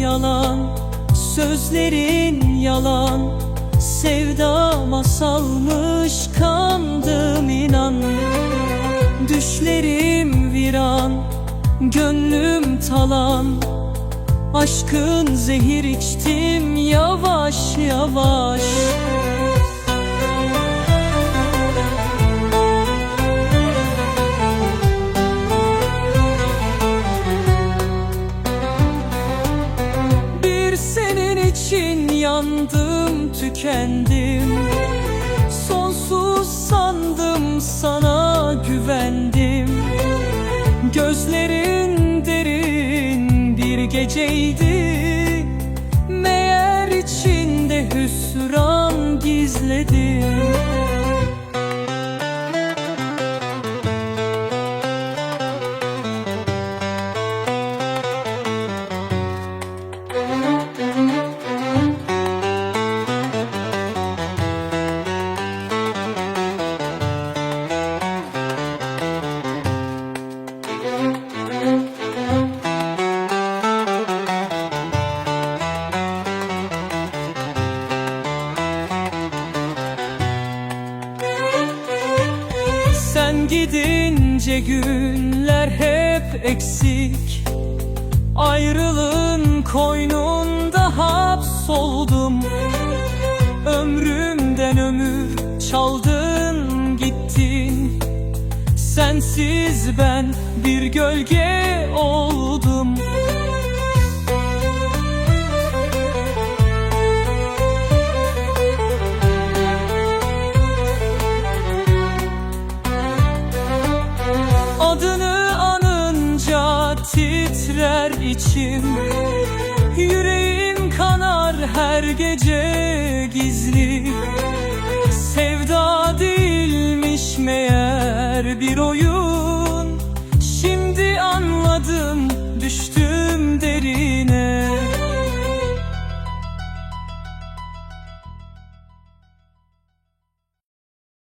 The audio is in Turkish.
yalan Sözlerin yalan. Sevda masalmış kandım inan. Düşlerim viran Gönlüm talan. Aşkın zehir içtim yavaş yavaş yandım tükendim. Sonsuz sandım sana güvendim. Gözlerin derin bir geceydi gidince günler hep eksik. Ayrılığın koynunda hapsoldum. Ömrümden ömür çaldın gittin. Sensiz ben bir gölge oldum içim. Yüreğim kanar her gece gizli. Sevda değilmiş meğer bir oyun. Şimdi anladım düştüm derin.